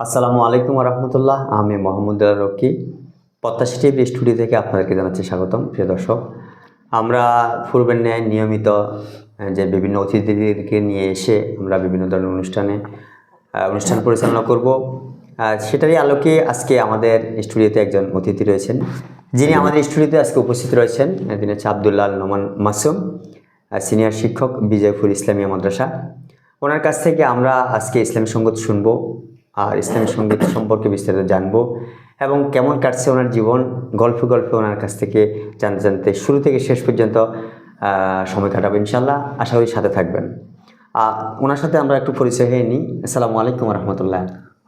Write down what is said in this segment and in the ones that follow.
আসসালামু আলাইকুম রহমতুল্লাহ আমি Mohammad Rocky Prottashi TV studio থেকে আপনাদেরকে জানাচ্ছি স্বাগতম, প্রিয় দর্শক। আমরা পূর্বের ন্যায় নিয়মিত যে বিভিন্ন অতিথিদেরকে নিয়ে এসে আমরা বিভিন্ন ধরনের অনুষ্ঠানে অনুষ্ঠান পরিচালনা করব। সেটারই আলোকে আজকে আমাদের স্টুডিওতে একজন অতিথি রয়েছেন, যিনি আমাদের স্টুডিওতে আজকে উপস্থিত রয়েছেন তিনি হচ্ছে আবদুল্লাহ নোমান মাসুম সিনিয়র শিক্ষক বিজয়পুর ইসলামিয়া মাদ্রাসা। ওনার কাছ থেকে আমরা আজকে ইসলামী সংগীত শুনব। আর ইসলামী সংগীত সম্পর্কে বিস্তারিত জানব এবং কেমন কাটছে ওনার জীবন গল্পে গল্পে ওনার কাছ থেকে জানতে জানতে শুরু থেকে শেষ পর্যন্ত সময় কাটাবো ইনশাল্লাহ আশা করি সাথে থাকবেন। ওনার সাথে আমরা একটু পরিচয় হয়ে নিই। আসসালামু আলাইকুম রহমতুল্লাহ।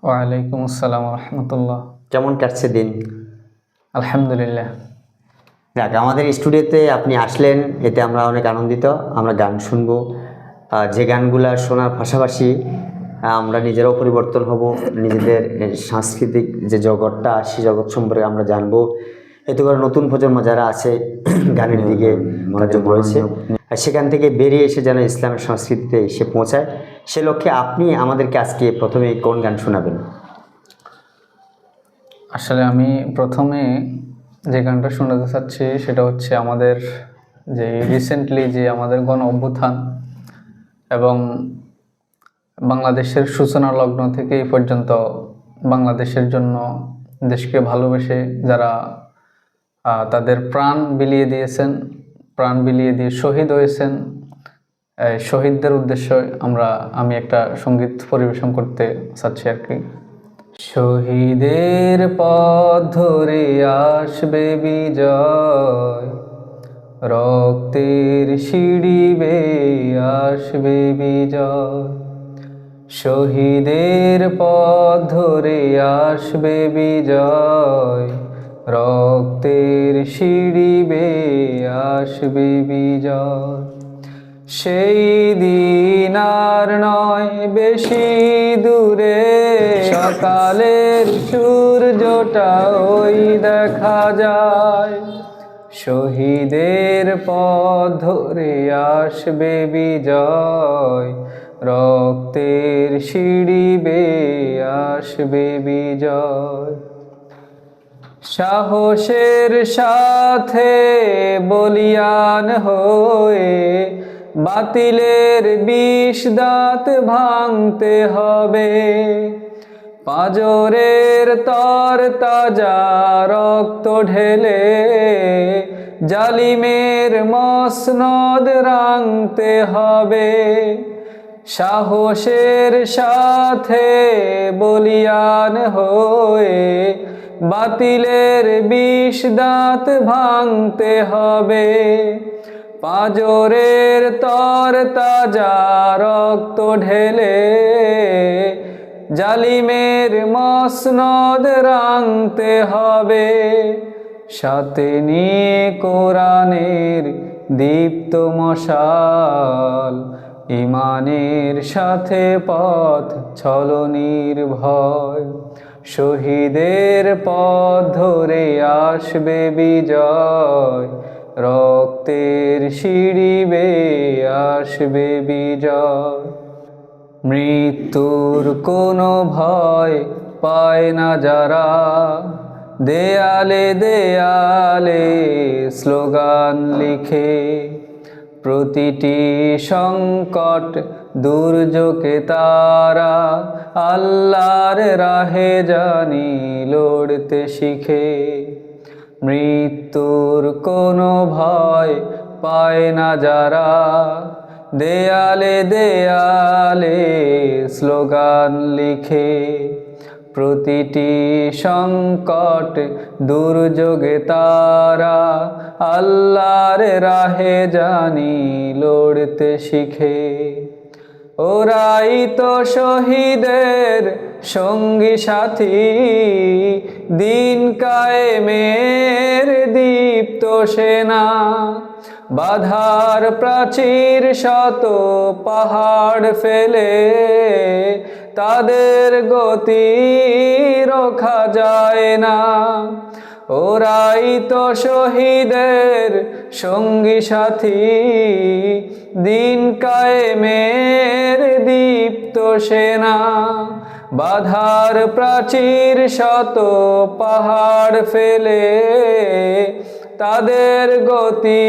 ওয়ালাইকুম আসসালাম রহমতুল্লাহ। কেমন কাটছে দিন? আলহামদুলিল্লাহ। যাক আমাদের স্টুডিওতে আপনি আসলেন এতে আমরা অনেক আনন্দিত আমরা গান শুনব। যে গানগুলা শোনার পাশাপাশি আমরা নিজেরাও পরিবর্তন হব নিজেদের সাংস্কৃতিক যে জগৎটা সেই জগৎ সম্পর্কে আমরা জানব। এতে করে নতুন প্রজন্ম যারা আছে গানের দিকে মনোযোগ রয়েছে। আর সেখান থেকে বেরিয়ে এসে যেন ইসলামের সংস্কৃতিতে এসে পৌঁছায় সে লক্ষ্যে আপনি আমাদেরকে আজকে প্রথমে কোন গান শোনাবেন? আসলে আমি প্রথমে যে গানটা শোনাতে চাচ্ছি সেটা হচ্ছে আমাদের যে রিসেন্টলি যে আমাদের গণ অভ্যুত্থান এবং বাংলাদেশের সূচনা লগ্ন থেকে এই পর্যন্ত বাংলাদেশের জন্য দেশকে ভালোবেসে যারা তাদের প্রাণ বিলিয়ে দিয়েছেন, প্রাণ বিলিয়ে দিয়ে শহীদ হয়েছেন শহীদদের উদ্দেশ্যে আমরা, আমি একটা সংগীত পরিবেশন করতে চাচ্ছি আর কি। শহীদের পথ ধরে আসবে বিজয়, রক্তের সিঁড়ি বেয়ে আসবে বিজয়। শহীদের পথ ধরে আসবে বিজয়, রক্তের সিঁড়ি আসবে বিজয়। সেই দিন আর নয় বেশি দূরে, সকালের সূর্যটা ওই দেখা যায়। শহীদের পথ ধরে আসবে বিজয় রক্তের সিঁড়ি বেয়ে আসবে বিজয়। সাহসের সাথে বলিয়ান হয়ে বাতিলের বিষ দাঁত ভাঙতে হবে। পাজরের তর তাজা রক্ত ঢেলে জালিমের মসনদ রাঙতে হবে। সাহসের সাথে বলিয়ান হয়ে বাতিলের বিষ দাঁত ভাঙতে হবে। পাজরের তর তাজা রক্ত ঢেলে জালিমের মসনদ রাঙতে হবে। সাথে নিয়ে কোরআনের দীপ্ত মশাল ইমানের সাথে পথ চল নির্ভয়। শহীদের পথ ধরে আসবে বিজয়। রক্তের সিঁড়ি বেয়ে আসবে বিজয়। মৃত্যুর কোনো ভয় পায় না যারা। দেয়ালে দেয়ালে স্লোগান লিখে প্রতিটি সংকট দুর্যোগে তারা আল্লাহর রাহে জানি লড়তে শিখে। মৃত্যুর কোনো ভয় পায় না যারা। দেয়ালে দেয়ালে স্লোগান লিখে। প্রতিটি সংকট দুর্যোগে তারা আল্লাহর রাহে জানি লড়তে শিখে। ওরাই তো শহীদের সঙ্গী সাথী, দিন কায়েমের দীপ্ত সেনা। বাধার প্রাচীর শত পাহাড় ফেলে তাদের গতি রোখা যায় না। ওরাই তো শহীদের সঙ্গী সাথী। দিন কায়েমের দীপ্ত সেনা, বাধার প্রাচীর শত পাহাড় ফেলে। তাদের গতি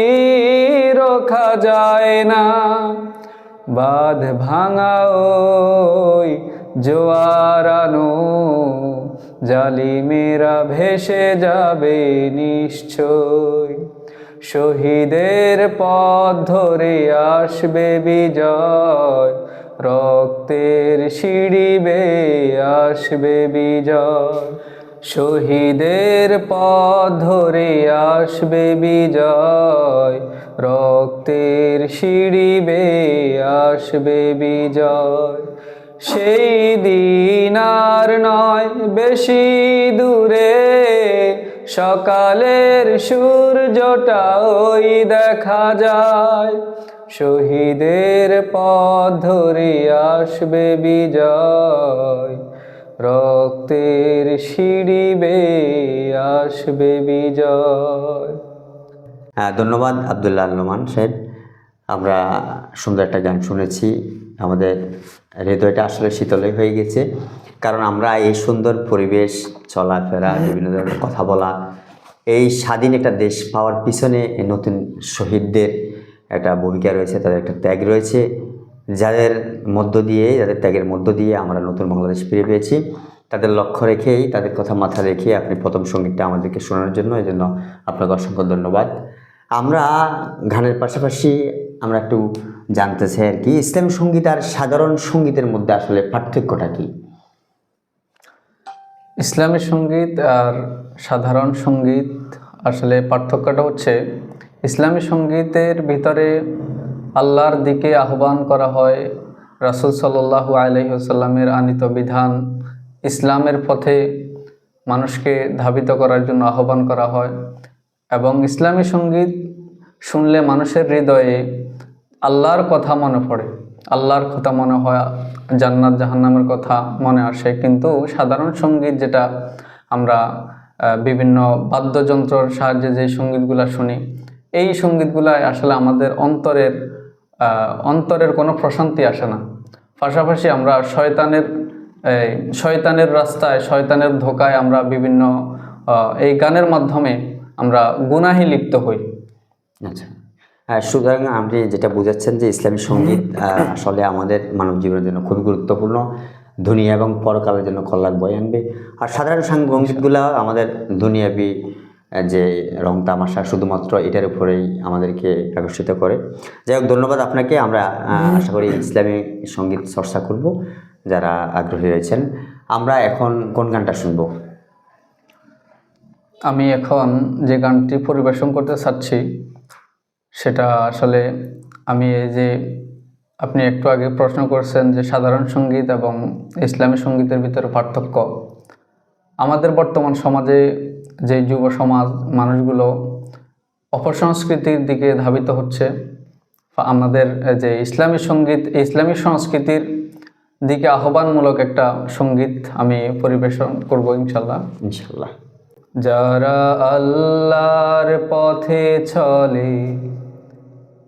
রোখা যায় না। বাঁধ ভাঙা ওই জোয়ারানো, জালিমেরা ভেসে যাবে নিশ্চয়। শহীদের পথ ধরে আসবে বিজয়, রক্তের সিঁড়ি আসবে বিজয়। শহীদের পথ ধরে আসবে বিজয় রক্তের সিঁড়ি আসবে বিজয়। সেই দিন আর নয়, বেশি দূরে। সকালের সূর্যটা ওই দেখা যায়। শহীদের পথ ধরে আসবে বিজয়। রক্তের সিঁড়ি আসবে বিজয়। ধন্যবাদ আবদুল্লাহ নোমান সাহেব। আমরা সুন্দর একটা গান শুনেছি। আমাদের হৃদয়টা আসলে শীতলই হয়ে গেছে। কারণ আমরা এই সুন্দর পরিবেশ, চলাফেরা, বিভিন্ন ধরনের কথা বলা, এই স্বাধীন একটা দেশ পাওয়ার পিছনে নতুন শহীদদের একটা ভূমিকা রয়েছে, তাদের একটা ত্যাগ রয়েছে। যাদের মধ্য দিয়ে, যাদের ত্যাগের মধ্য দিয়ে আমরা নতুন বাংলাদেশ ফিরে পেয়েছি। তাদের লক্ষ্য রেখেই, তাদের কথা মাথা রেখে আপনি প্রথম সঙ্গীতটা আমাদেরকে শোনানোর জন্য এই জন্য আপনাকে অসংখ্য ধন্যবাদ। আমরা গানের পাশাপাশি আমরা একটু জানতে চাই আর কি, ইসলামী সংগীত আর সাধারণ সঙ্গীতের মধ্যে আসলে পার্থক্যটা কি? ইসলামী সংগীত আর সাধারণ সংগীত আসলে পার্থক্যটা হচ্ছে, ইসলামী সঙ্গীতের ভিতরে আল্লাহর দিকে আহ্বান করা হয় রাসুল সাল্লাহু আলহিহসাল্লামের আনিত বিধান, ইসলামের পথে মানুষকে ধাবিত করার জন্য আহ্বান করা হয় এবং ইসলামী সংগীত শুনলে মানুষের হৃদয়ে আল্লাহর কথা মনে পড়ে। আল্লাহর কথা মনে হয়, জান্নাত জাহান্নামের কথা মনে আসে। কিন্তু সাধারণ সংগীত যেটা আমরা বিভিন্ন বাদ্যযন্ত্রর সাহায্যে যে সঙ্গীতগুলা শুনি, এই সঙ্গীতগুলায় আসলে আমাদের অন্তরের অন্তরের কোনো প্রশান্তি আসে না। পাশাপাশি আমরা শয়তানের শয়তানের রাস্তায়, শয়তানের ধোকায় আমরা বিভিন্ন এই গানের মাধ্যমে আমরা গুনাহে লিপ্ত হই। আচ্ছা। সুতরাং আপনি যেটা বোঝাচ্ছেন যে ইসলামী সংগীত আসলে আমাদের মানব জীবনের জন্য খুবই গুরুত্বপূর্ণ দুনিয়া এবং পরকালের জন্য কল্যাণ বয়ে আনবে। আর সাধারণ সঙ্গীতগুলো আমাদের দুনিয়াবি যে রং তামাশা শুধুমাত্র এটার উপরেই আমাদেরকে আকর্ষিত করে। যাই হোক ধন্যবাদ আপনাকে। আমরা আশা করি ইসলামী সংগীত চর্চা করব যারা আগ্রহী রয়েছেন। আমরা এখন কোন গানটা শুনব? আমি এখন যে গানটি পরিবেশন করতে চাচ্ছি সেটা আসলে আমি এই যে আপনি একটু আগে প্রশ্ন করছেন যে সাধারণ সংগীত এবং ইসলামী সঙ্গীতের ভিতরে পার্থক্য। আমাদের বর্তমান সমাজে যে যুব সমাজ মানুষগুলো অপসংস্কৃতির দিকে ধাবিত হচ্ছে আমাদের যে ইসলামী সংগীত ইসলামী সংস্কৃতির দিকে আহ্বানমূলক একটা সংগীত আমি পরিবেশন করব ইনশাল্লাহ। ইনশাল্লাহ। যারা আল্লাহর পথে চলে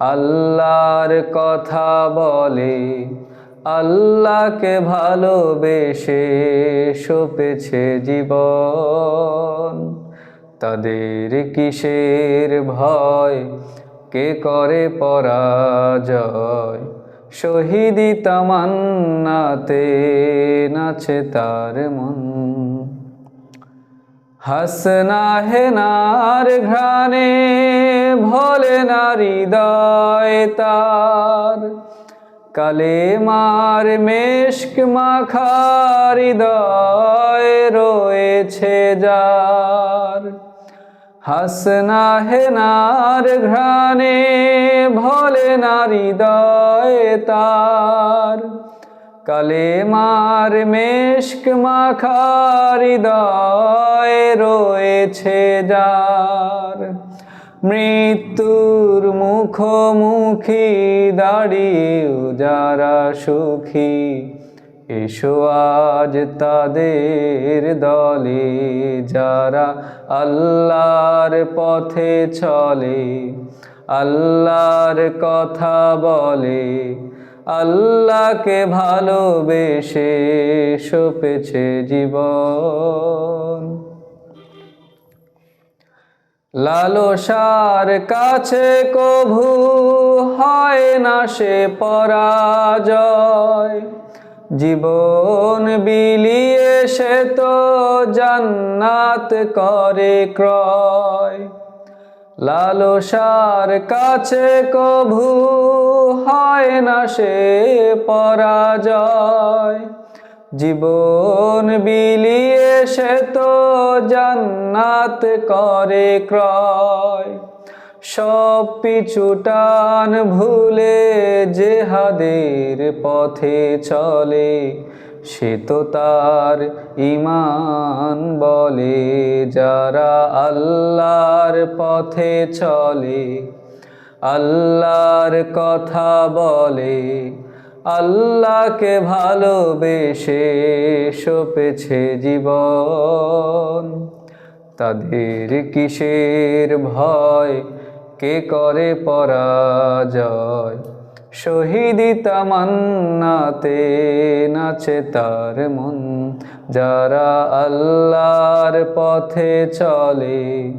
আল্লাহর কথা বলে, আল্লাহকে ভালোবেসে সপেছে জীবন। তাদের কিসের ভয়? কে করে পরাজয়? শহীদি তামান্নাতে নাচে তার মন হাসনা হেনার ঘ্রাণে ভোলে নারী দয় তার। কালে মার মেশক মাখার হৃদয় রয়েছে যার। হাসনা হেনার ঘ্রাণে ভোলে নারী দয় তার। কালেমার মেশক মাখার হৃদয় রয়েছে যার। মৃত্যুর মুখোমুখি দাঁড়িয়েও যারা সুখী, এসো আজ তাদের দলে। যারা আল্লাহর পথে চলে, আল্লাহর কথা বলে আল্লাহকে ভালোবেসে সপেছে জীবন। লালসার কাছে কভু হয় না সে পরাজয়। জীবন বিলিয়ে সে তো জান্নাত করে ক্রয়। লালসার কাছে কভু হয় না সে পরাজয়। জীবন বিলিয়ে সে তো জান্নাত করে ক্রয়। সব পিছুটান ভুলে জেহাদের পথে চলে। সে তো তার ইমান বলে, যারা আল্লাহর পথে চলে, আল্লাহর কথা বলে, আল্লাহকে ভালোবেসে সপেছে জীবন। তাদের কিসের ভয়, কে করে পরাজয়? শহীদি তামান্নাতে নাচে তার মন। যারা আল্লাহর পথে চলে,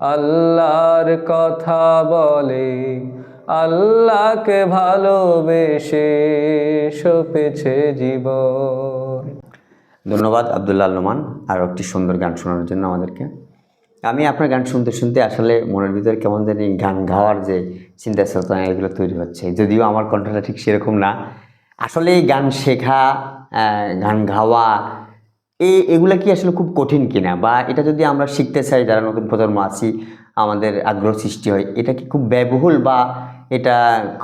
আল্লাহর কথা বলে, আল্লাহকে ভালোবেসে সপেছে জীবন। ধন্যবাদ, আবদুল্লাহ লোমান। আর একটি সুন্দর গান শোনানোর জন্য আমাদেরকে। আমি আপনার গান শুনতে শুনতে আসলে মনের ভিতরে কেমন জানি গান গাওয়ার যে চিন্তা চেতনা এগুলো তৈরি হচ্ছে। যদিও আমার কণ্ঠটা ঠিক সেরকম না। আসলে গান শেখা গান গাওয়া, এই এগুলো কি আসলে খুব কঠিন কিনা? বা এটা যদি আমরা শিখতে চাই, যারা নতুন প্রজন্ম আছি, আমাদের আগ্রহ সৃষ্টি হয়, এটা কি খুব ব্যয়বহুল? বা এটা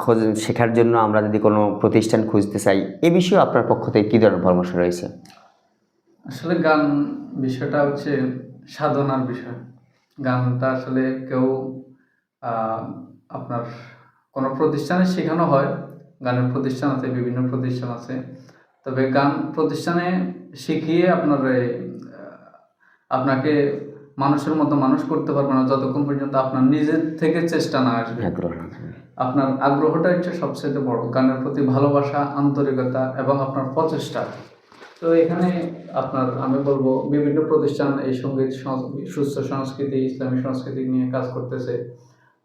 খোঁজ, শেখার জন্য আমরা যদি কোনো প্রতিষ্ঠান খুঁজতে চাই, এ বিষয়ে আপনার পক্ষ থেকে কী ধরনের পরামর্শ রয়েছে? আসলে গান বিষয়টা হচ্ছে সাধনার বিষয়। গানটা আসলে কেউ আপনার কোনো প্রতিষ্ঠানে শেখানো হয় গানের প্রতিষ্ঠান আছে বিভিন্ন প্রতিষ্ঠান আছে। তবে গান প্রতিষ্ঠানে শিখিয়ে আপনার আপনাকে মানুষের মতো মানুষ করতে পারবে না যতক্ষণ পর্যন্ত আপনার নিজের থেকে চেষ্টা না আসবে। আপনার আগ্রহটা হচ্ছে সবচেয়ে বড় গানের প্রতি ভালোবাসা আন্তরিকতা এবং আপনার প্রচেষ্টা। তো এখানে আপনার আমি বলব বিভিন্ন প্রতিষ্ঠান এই সংগীত সুস্থ সংস্কৃতি ইসলামী সংস্কৃতি নিয়ে কাজ করতেছে।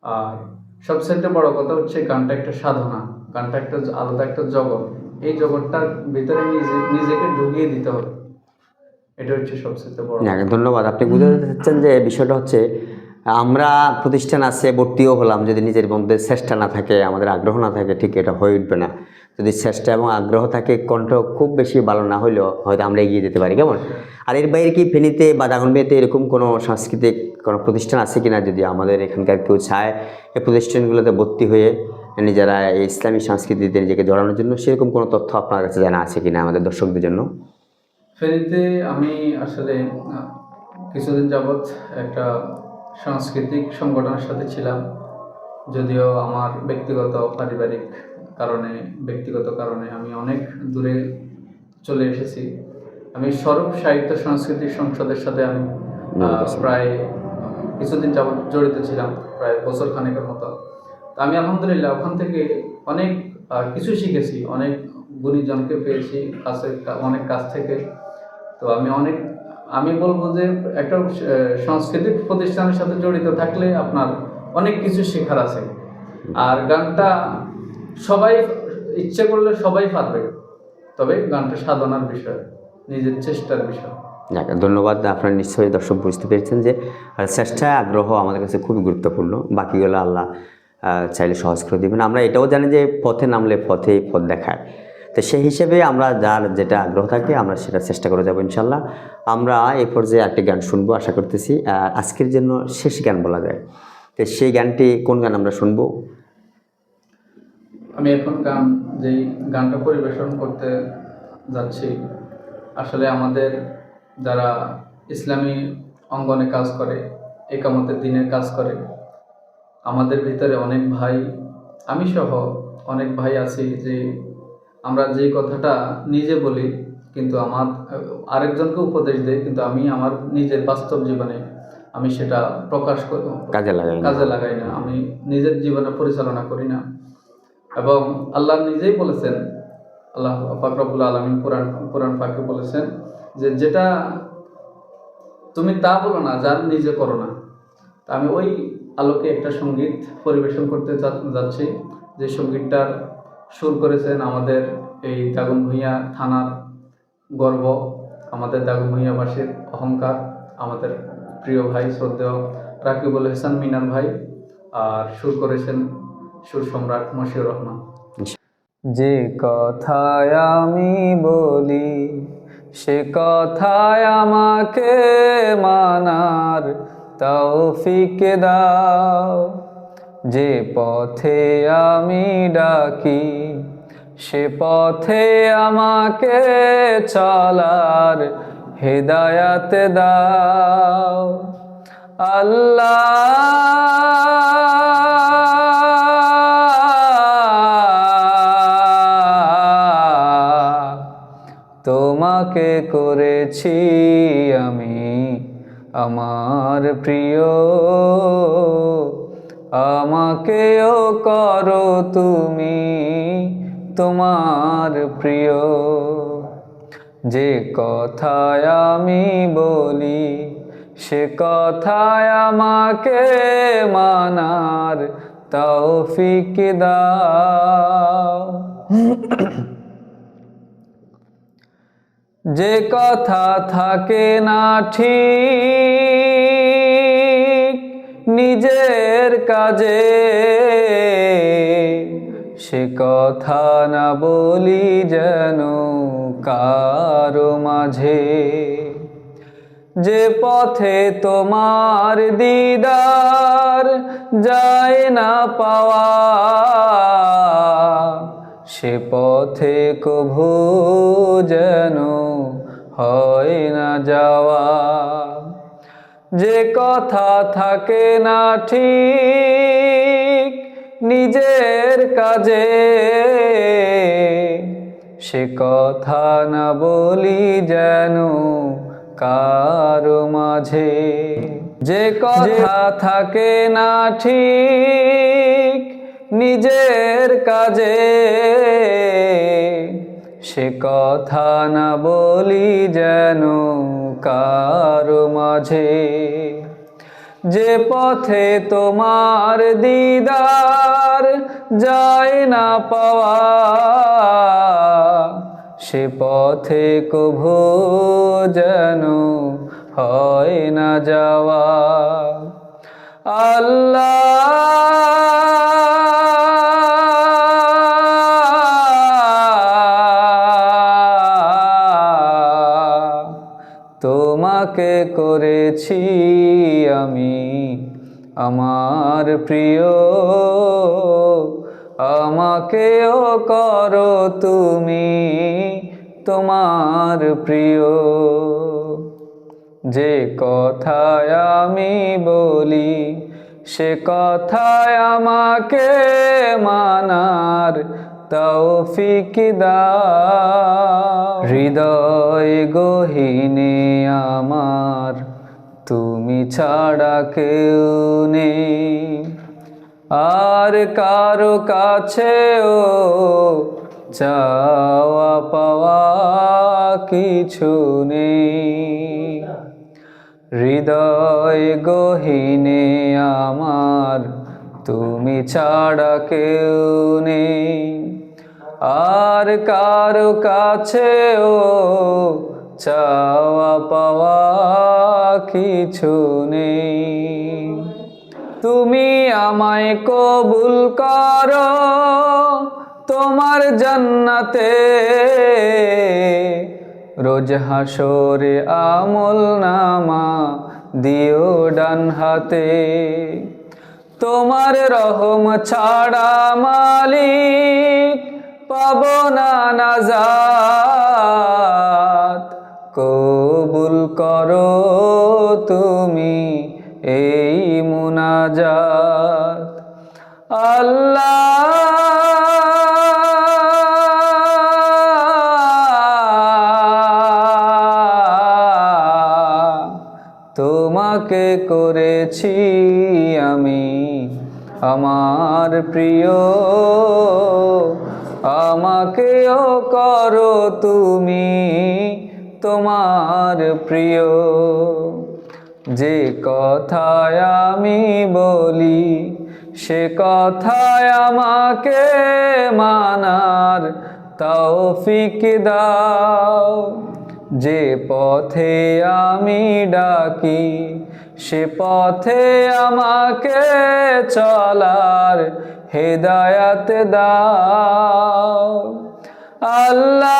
আর সবচেয়ে বড় কথা হচ্ছে গানটা একটা সাধনা। গানটা একটা আলাদা একটা জগৎ। এই জগৎটার ভিতরে নিজে নিজেকে ঢুকিয়ে দিতে হবে। এটা হচ্ছে সবচেয়ে বড় ধন্যবাদ। আপনি বুঝতে চাচ্ছেন যে বিষয়টা হচ্ছে আমরা প্রতিষ্ঠান আছে, ভর্তিও হলাম। যদি নিজের মধ্যে চেষ্টা না থাকে, আমাদের আগ্রহ না থাকে, ঠিক এটা হয়ে উঠবে না। যদি চেষ্টা এবং আগ্রহ থাকে, কণ্ঠ খুব বেশি ভালো না হলেও হয়তো আমরা এগিয়ে যেতে পারি। কেমন? আর এর বাইরে কি ফেনীতে বা দাগনবিয়াতে এরকম কোনো সাংস্কৃতিক কোনো প্রতিষ্ঠান আছে কিনা? যদি আমাদের এখানকার কেউ চায়, এই প্রতিষ্ঠানগুলোতে ভর্তি হয়ে নিজেরা এই ইসলামী সংস্কৃতিতে নিজেকে জড়ানোর জন্য সেরকম কোনো তথ্য আপনার কাছে জানা আছে কিনা আমাদের দর্শকদের জন্য? ফেনীতে আমি আসলে কিছুদিন যাবৎ একটা সাংস্কৃতিক সংগঠনের সাথে ছিলাম। যদিও আমার ব্যক্তিগত পারিবারিক কারণে ব্যক্তিগত কারণে আমি অনেক দূরে চলে এসেছি। আমি স্বরূপ সাহিত্য সংস্কৃতি সংসদের সাথে আমি প্রায় কিছুদিন যাবৎ জড়িত ছিলাম প্রায় বছর খানেকের মতো। তা আমি আলহামদুলিল্লাহ ওখান থেকে অনেক কিছু শিখেছি। অনেক গুণীজনকে পেয়েছি কাছে অনেক কাছ থেকে। তো আমি অনেক আমি বলব যে একটা সাংস্কৃতিক প্রতিষ্ঠানের সাথে জড়িত থাকলে আপনার অনেক কিছু শেখার আছে। আর গানটা সবাই ইচ্ছে করলে সবাই পারবে। তবে গানটা সাধনার বিষয় নিজের চেষ্টার বিষয়। ধন্যবাদ। আপনারা নিশ্চয়ই দর্শক বুঝতে পেরেছেন যে আহ, চেষ্টা আগ্রহ আমাদের কাছে খুবই গুরুত্বপূর্ণ। বাকিগুলো আল্লাহ চাইলে সহজ করে দেবেন। আমরা এটাও জানি যে পথে নামলে পথেই পথ দেখায়। তো সেই হিসেবে আমরা যার যেটা আগ্রহ থাকে আমরা সেটা চেষ্টা করে যাব, ইনশাল্লাহ। আমরা এই পর্যায়ে একটি গান শুনব, আশা করতেছি। আর আজকের জন্য শেষ গান বলা যায়। তো সেই গানটি কোন গান আমরা শুনব? আমি এখন গান, যেই গানটা পরিবেশন করতে যাচ্ছি, আসলে আমাদের যারা ইসলামী অঙ্গনে কাজ করে, একামতের দিনের কাজ করে, আমাদের ভিতরে অনেক ভাই, আমি সহ অনেক ভাই আছি যে আমরা যে কথাটা নিজে বলি কিন্তু আমার আরেকজনকে উপদেশ দেয় কিন্তু আমি আমার নিজের বাস্তব জীবনে আমি সেটা প্রকাশ করি কাজে লাগাই কাজে লাগাই না। আমি নিজের জীবনে পরিচালনা করি না। এবং আল্লাহ নিজেই বলেছেন আল্লাহ ফাকরাবুল আলমিন কোরআন কোরআন পাকে বলেছেন যে যেটা তুমি তা বলো না যা নিজে করো না। আমি ওই আলোকে একটা সংগীত পরিবেশন করতে যাচ্ছি। যে সঙ্গীতটার সুর করেছেন আমাদের এই দাগুন ভূঁইয়া থানার গর্ব, আমাদের দাগুন ভূঁইয়াবাসীর অহংকার, আমাদের প্রিয় ভাই শ্রদ্ধেয় রাকিবুল হাসান মিনার ভাই আর সুর করেছেন সুর সম্রাট মশিউর রহমান। যে কথায় আমি বলি, সে কথায় আমাকে মানার তৌফিক দাও। যে পথে আমি ডাকি, সে পথে আমাকে চলার হেদায়াত দাও। আল্লাহ, তোমাকে করেছি আমি আমার প্রিয়। আমাকেও করো তুমি তোমার প্রিয়। যে কথায় আমি বলি, সে কথায় আমাকে মানার তৌফিক দাও। যে কথা থাকে না ঠিক নিজের কাজে। সে কথা না বলি যেন কারও মাঝে। যে পথে তোমার দিদার যায় না পাওয়া, সে পথে কভু যেন হয় না যাওয়া। যে কথা থাকে না ঠিক নিজের কাজে। সে কথা না বলি যেন কারও মাঝে। যে কথা থাকে না ঠিক নিজের কাজে। সে কথা না বলি যেন কারও মাঝে, যে পথে তোমার দিদার যায় না পাওয়া, সে পথে কভু যেন হয় না যাওয়া। আল্লাহ তোমাকে করেছি আমি, আমার প্রিয়। আমাকেও করো তুমি তোমার প্রিয়। যে কথায় আমি বলি, সে কথায় আমাকে মানার তৌফিক হৃদয় গহিনে আমার, তুমি ছাড়া কেউ নেই। আর কারও কাছেও চাওয়া পাওয়া কিছু নেই। হৃদয় গহিনে আমার, তুমি ছাড়া কেউ নেই। আর কারও কাছেও চাওয়া পাওয়া কিছু নেই। তুমি আমায় কবুল করো, তোমার জান্নাতে রোজ হাসরে আমল নামা দিও ডান হাতে। তোমার রহম ছাড়া মালিক পাব না নাজাত। কবুল করো তুমি এই মুনাজাত। আল্লাহ তোমাকে করেছি আমি আমার প্রিয়। আমাকেও করো তুমি তোমার প্রিয়। যে কথায় আমি বলি, সে কথায় আমাকে মানার তৌফিক দাও। যে পথে আমি ডাকি, সে পথে আমাকে চলার হেদায়াত দাও। আল্লাহ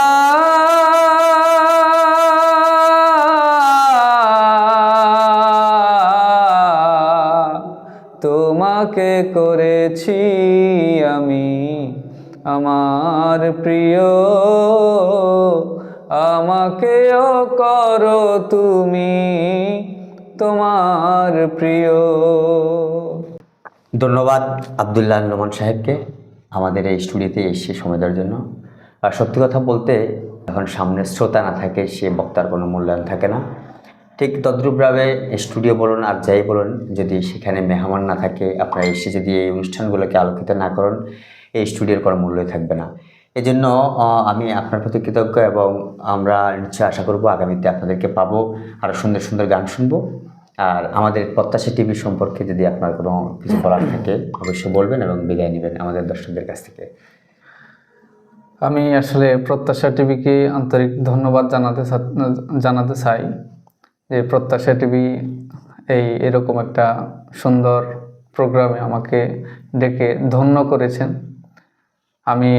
তোমাকে করেছি আমি আমার প্রিয়। আমাকেও করো তুমি তোমার প্রিয়। ধন্যবাদ আবদুল্লাহ নোমান সাহেবকে আমাদের এই স্টুডিওতে এসে সময় দেওয়ার জন্য। আর সত্যি কথা বলতে, এখন সামনে শ্রোতা না থাকে, সে বক্তার কোনো মূল্যায়ন থাকে না। ঠিক তদ্রূপভাবে স্টুডিও বলুন আর যাই বলুন, যদি সেখানে মেহমান না থাকে, আপনারা এসে যদি এই অনুষ্ঠানগুলোকে আলোকিত না করেন, এই স্টুডিওর কোনো মূল্যই থাকবে না। এই জন্য আমি আপনার প্রতি কৃতজ্ঞ এবং আমরা নিশ্চয়ই আশা করব আগামীতে আপনাদেরকে পাবো আরও সুন্দর সুন্দর গান শুনব। আর আমাদের প্রত্যাশা টিভি সম্পর্কে যদি আপনার কোনো কিছু বলার থাকে, অবশ্যই বলবেন এবং বিদায় নেবেন আমাদের দর্শকদের কাছ থেকে। আমি আসলে প্রত্যাশা টিভিকে আন্তরিক ধন্যবাদ জানাতে জানাতে চাই যে প্রত্যাশা টিভি এই এরকম একটা সুন্দর প্রোগ্রামে আমাকে ডেকে ধন্য করেছেন। আমি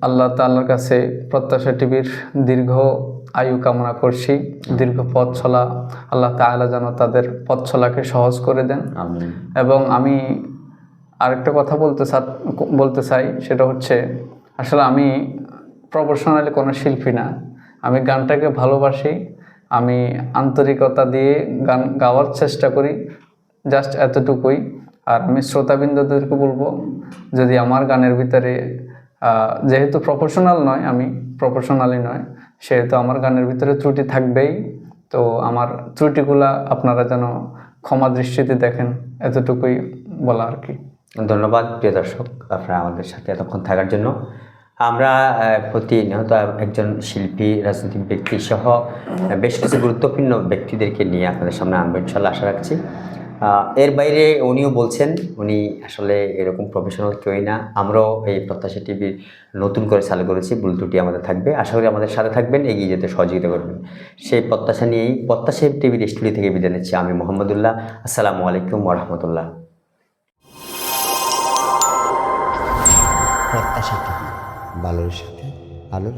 আল্লাহ তাল্লার কাছে প্রত্যাশা টিভির দীর্ঘ আয়ু কামনা করছি। দীর্ঘ পথ ছলা আল্লাহ তাআলা যেন তাদের পথ ছলাকে সহজ করে দেন। এবং আমি আরেকটা কথা বলতে বলতে চাই সেটা হচ্ছে আসলে আমি প্রফেশনালি কোনো শিল্পী না। আমি গানটাকে ভালোবাসি। আমি আন্তরিকতা দিয়ে গান গাওয়ার চেষ্টা করি জাস্ট এতটুকুই। আর আমি শ্রোতাবৃন্দদেরকে বলব যদি আমার গানের ভিতরে যেহেতু প্রফেশনাল নয় আমি প্রফেশনালি নয় সেহেতু আমার গানের ভিতরে ত্রুটি থাকবেই। তো আমার ত্রুটিগুলা আপনারা যেন ক্ষমা দৃষ্টিতে দেখেন, এতটুকুই বলা আর কি। ধন্যবাদ প্রিয় দর্শক, আপনারা আমাদের সাথে এতক্ষণ থাকার জন্য। আমরা প্রতিনিয়ত একজন শিল্পী, রাজনৈতিক ব্যক্তি সহ বেশ কিছু গুরুত্বপূর্ণ ব্যক্তিদেরকে নিয়ে আপনাদের সামনে আনব, ইনশাল্লাহ। আশা রাখছি এর বাইরে উনিও বলছেন, উনি আসলে এরকম প্রফেশনাল কেউই না। আমরাও এই প্রত্যাশা টিভি নতুন করে চালু করেছি, ভুল ত্রুটি আমাদের থাকবে। আশা করি আমাদের সাথে থাকবেন, এগিয়ে যেতে সহযোগিতা করবেন। সেই প্রত্যাশা নিয়েই প্রত্যাশা টিভির স্টুডিও থেকে বিদায় নিচ্ছি। আমি মোহাম্মদুল্লাহ, আসসালামু আলাইকুম ওরহমতুল্লাহ প্রত্যাশা টিভি বালোর সাথে আলোর